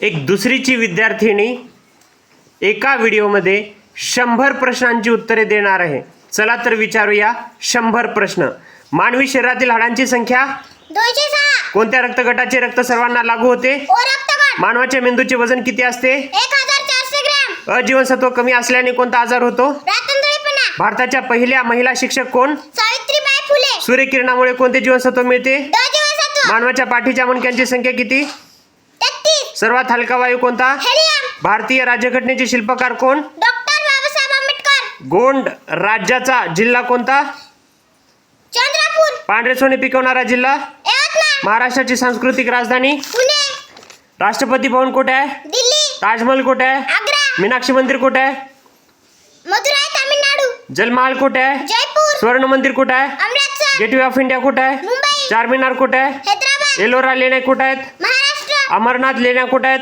एक दुसरीची विद्यार्थिनी एका व्हिडिओमध्ये शंभर प्रश्नांची उत्तरे देणार आहे. चला तर विचारूया शंभर प्रश्न. मानवी शरीरातील हाडांची संख्या? कोणत्या रक्तगटाचे रक्त सर्वांना लागू होते? मानवाच्या मेंदूचे वजन किती असते? अजीवनसत्व कमी असल्याने कोणता आजार होतो? भारताच्या पहिल्या महिला शिक्षक कोण? सावित्रीबाई फुले. सूर्यकिरणामुळे कोणते जीवनसत्व मिळते? मानवाच्या पाठीच्या मणक्यांची संख्या किती? सर्वात हलका वायू कोणता? हेलियम. भारतीय राज्यघटनेचे शिल्पकार कोण? डॉक्टर बाबासाहेब आंबेडकर. गोंड राज्याचा जिल्हा कोणता? चंद्रपूर. पांढरे सोने पिकवणारा जिल्हा? महाराष्ट्राची सांस्कृतिक राजधानी? पुणे. राष्ट्रपती भवन कुठे आहे? दिल्ली. ताजमहल कुठे आहे? मीनाक्षी मंदिर कुठे आहे? मदुराई तामिळनाडू. जलमहाल कुठे आहे? जयपूर. स्वर्ण मंदिर कुठे आहे? गेटवे ऑफ इंडिया कुठे आहे? मुंबई. चारमिनार कुठे आहे? एलोरा लेण्या कुठे आहेत? अमरनाथ लेण्या कुठे आहेत?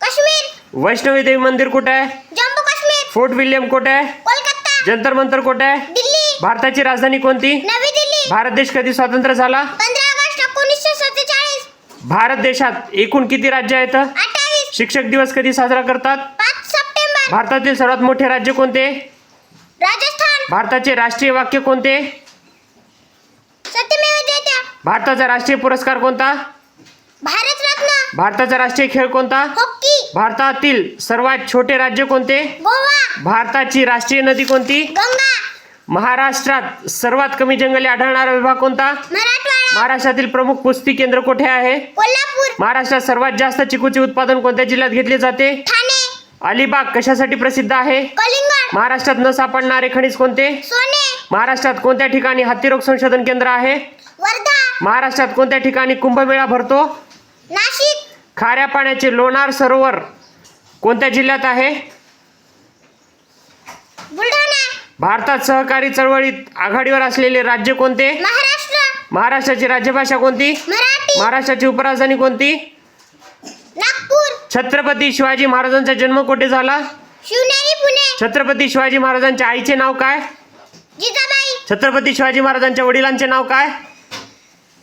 काश्मीर. वैष्णवी देवी मंदिर कुठे आहे? जम्मू काश्मीर. फोर्ट विल्यम कुठे आहे? कोलकाता. जंतर मंतर कुठे आहे? दिल्ली. भारताची राजधानी कोणती? नवी दिल्ली. भारत देश कधी स्वतंत्र झाला? पंधरा ऑगस्ट एकोणीसशे सत्तेचाळीस. भारत देशात एकूण किती राज्य आहेत? अठ्ठावीस. शिक्षक दिवस कधी साजरा करतात? पाच सप्टेंबर. भारतातील सर्वात मोठे राज्य कोणते? राजस्थान. भारताचे राष्ट्रीय वाक्य कोणते? सत्यमेव जयते. भारताचा राष्ट्रीय पुरस्कार कोणता? भारतरत्न भारताचा राष्ट्रीय खेळ कोणता? हॉकी. भारतातील सर्वात छोटे राज्य कोणते? गोवा. भारताची राष्ट्रीय नदी कोणती? गंगा. महाराष्ट्रात सर्वात कमी जंगले आढळणारा विभाग कोणता? मराठवाडा. महाराष्ट्रातील प्रमुख कुस्ती केंद्र कुठे आहे? कोल्हापूर. महाराष्ट्रात सर्वात जास्त चिकूचे उत्पादन कोणत्या जिल्ह्यात घेतले जाते? ठाणे. अलिबाग कशासाठी प्रसिद्ध आहे? कलिंगड. महाराष्ट्रात न सापडणारे खनिज कोणते? सोने. महाराष्ट्रात कोणत्या ठिकाणी हत्तीरोग संशोधन केंद्र आहे? वर्धा. महाराष्ट्रात कोणत्या ठिकाणी कुंभमेळा भरतो? नाशिक. खाऱ्या पाण्याचे लोणार सरोवर कोणत्या जिल्ह्यात आहे? भारतात सहकारी चळवळीत आघाडीवर असलेले राज्य कोणते? महाराष्ट्र. महाराष्ट्राची राज्यभाषा कोणती? मराठी. महाराष्ट्राची उपराजधानी कोणती? नागपूर. छत्रपती शिवाजी महाराजांचा जन्म कुठे झाला? छत्रपती शिवाजी महाराजांच्या आईचे नाव काय? छत्रपती शिवाजी महाराजांच्या वडिलांचे नाव काय?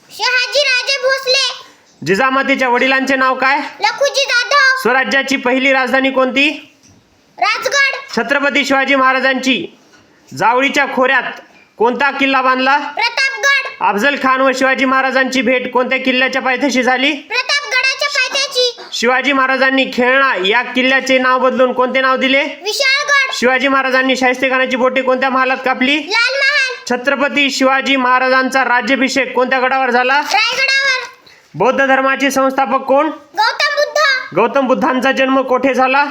शहाजी राजे भोसले. जिजामातीच्या वडिलांचे नाव काय? लखुजी जाधव. स्वराज्याची पहिली राजधानी कोणती? राजगड. छत्रपती शिवाजी महाराजांची जावळीच्या खोऱ्यात कोणता किल्ला बांधला? प्रतापगड. अफजल खान व शिवाजी महाराजांची भेट कोणत्या किल्ल्याच्या पायथ्याशी झाली? प्रतापगडाच्या पायथ्याची शिवाजी महाराजांनी खेळणा या किल्ल्याचे नाव बदलून कोणते नाव दिले? विशाळगड. शिवाजी महाराजांनी शाहिस्तेखानाची बोटे कोणत्या महालात कापली? लाल महाल. छत्रपती शिवाजी महाराजांचा राज्याभिषेक कोणत्या गडावर झाला? रायगडावर बौद्ध धर्माचे संस्थापक कोण? गौतम बुद्ध. गौतम बुद्धांचा जन्म कोठे झाला?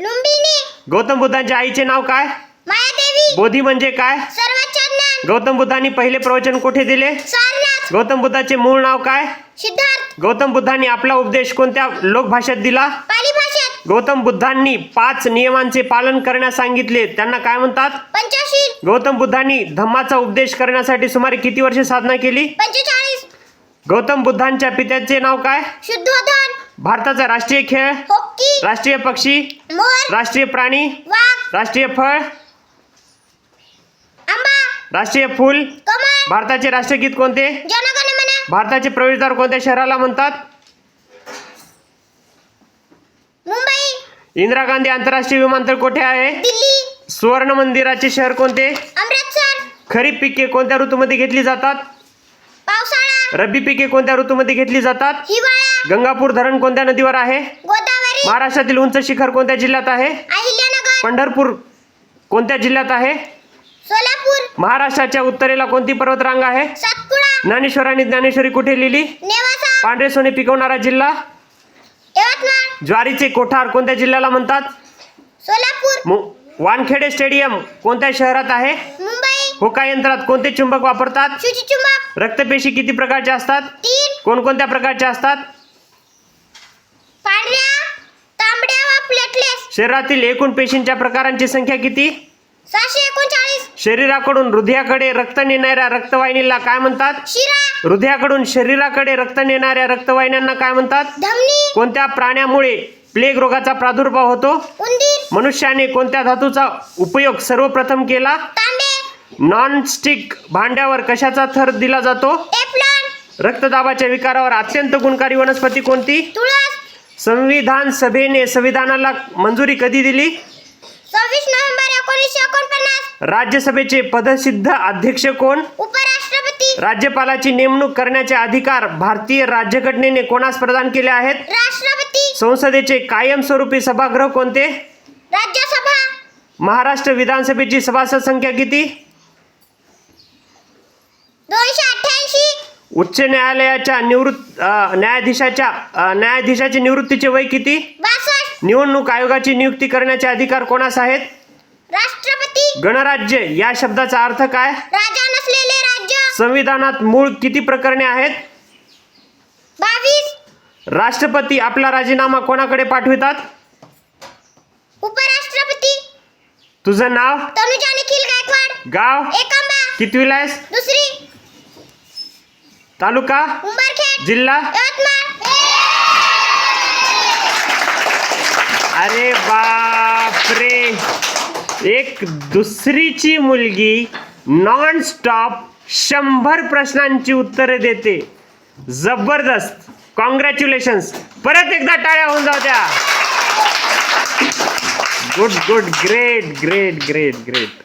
लुंबिनी. गौतम बुद्धांच्या आईचे नाव काय? मायादेवी. बोधी म्हणजे काय? सर्वोच्च ज्ञान. गौतम बुद्धांनी पहिले प्रवचन कोठे दिले? सारनाथ. गौतम बुद्धाचे मूळ नाव काय? सिद्धार्थ. गौतम बुद्धांनी आपला उपदेश कोणत्या लोकभाषेत दिला? पाली गौतम बुद्धांनी पाच नियमांचे पालन करण्यास सांगितले. त्यांना काय म्हणतात? पंचशील. गौतम बुद्धांनी धम्माचा उपदेश करण्यासाठी सुमारे किती वर्षे साधना केली? पंचेचाळीस. गौतम बुद्धांच्या पित्याचे नाव काय? शुद्धोधन भारताचा राष्ट्रीय खेळ? हॉकी. राष्ट्रीय पक्षी? मोर राष्ट्रीय प्राणी? वाघ. राष्ट्रीय फळ? आंबा. राष्ट्रीय फूल? कमळ. भारताचे राष्ट्रगीत कोणते? जनगणमन. भारताचे प्रवेशद्वार कोणत्या शहराला म्हणतात मुंबई इंदिरा गांधी आंतरराष्ट्रीय विमानतळ कोठे आहे? दिल्ली. सुवर्ण मंदिराचे शहर कोणते? अमृतसर. खरीप पिके कोणत्या ऋतूमध्ये घेतली जातात? पावसाळा. रब्बी पिके कोणत्या ऋतूमध्ये घेतली जातात? हिवाळा. गंगापूर धरण कोणत्या नदीवर आहे? गोदावरी. महाराष्ट्रातील उंच शिखर कोणत्या जिल्ह्यात आहे? अहिल्यानगर. पंढरपूर कोणत्या जिल्ह्यात आहे? सोलापूर. महाराष्ट्राच्या उत्तरेला कोणती पर्वतरांग आहे? सातपुडा. ज्ञानेश्वर आणि ज्ञानेश्वरी कुठे लिहिली? नेवासा. पांढरे सोने पिकवणारा जिल्हा? यवतमाळ. ज्वारीचे कोठार कोणत्या जिल्ह्याला म्हणतात? सोलापूर. मु- वानखेडे स्टेडियम कोणत्या शहरात आहे? मुंबई. होका यंत्रात कोणते चुंबक वापरतात? शुचिचुंबक रक्तपेशी किती प्रकारच्या असतात? तीन. कोणकोणत्या प्रकारच्या असतात? पांढऱ्या तांबड्या व प्लेटलेस शरीरातील एकूण पेशींच्या प्रकारांची संख्या किती? सहाशे एकोणचाळीस. शरीराकडून हृदयाकडे रक्त नेणाऱ्या रक्तवाहिनीला काय म्हणतात? शिरा. हृदयाकडून शरीराकडे रक्त नेणाऱ्या रक्तवाहिन्यांना काय म्हणतात? धमनी. कोणत्या प्राण्यामुळे प्लेग रोगाचा प्रादुर्भाव होतो? उंदीर. मनुष्याने कोणत्या धातूचा उपयोग सर्वप्रथम केला? तांबे. नॉनस्टिक भांड्यावर कशाचा थर दिला जातो? टेफ्लॉन रक्तदाबाच्या विकारावर अत्यंत गुणकारी वनस्पती कोणती? तुळस. संविधान सभेने संविधानाला मंजुरी कधी दिली? सव्वीस नोव्हेंबर एकोणीसशे एकोणपन्नास. राज्यसभेचे पदसिद्ध अध्यक्ष कोण? उपराष्ट्रपती. राज्यपालाची नेमणूक करण्याचे अधिकार भारतीय राज्यघटनेने कोणास प्रदान केले आहेत? राष्ट्रपती. संसदेचे कायमस्वरूपी सभागृह कोणते? राज्यसभा. महाराष्ट्र विधानसभेची सभासद संख्या किती? दोनशे अठ्ठ्याऐंशी. उच्च न्यायालयाच्या निवृत्त अ, न्यायाधीशाच्या अ, न्यायाधीशाचे निवृत्तीचे वय किती? बासष्ट. निवडणूक आयोगाची नियुक्ती करण्याचे अधिकार कोणास आहेत? राष्ट्रपती. गणराज्य या शब्दाचा अर्थ काय? राजा नसलेले राज्य. संविधानात मूळ किती प्रकरणे आहेत? बावीस. राष्ट्रपती आपला राजीनामा कोणाकडे पाठवितात? उपराष्ट्रपती. तुझं नाव? तनुजा निखिल गायकवाड. गाव? एकांबा. कितवीला आहेस? दुसरी. तालुका? उंबरखेड. जिल्हा? यवतमाळ. अरे बापरे. एक दुसरीची मुलगी नॉन स्टॉप शंभर प्रश्नांची उत्तरे देते. जबरदस्त. कॉंग्रॅच्युलेशन्स परत एकदा टाळ्या होऊन जाऊ द्या. Good good great great great great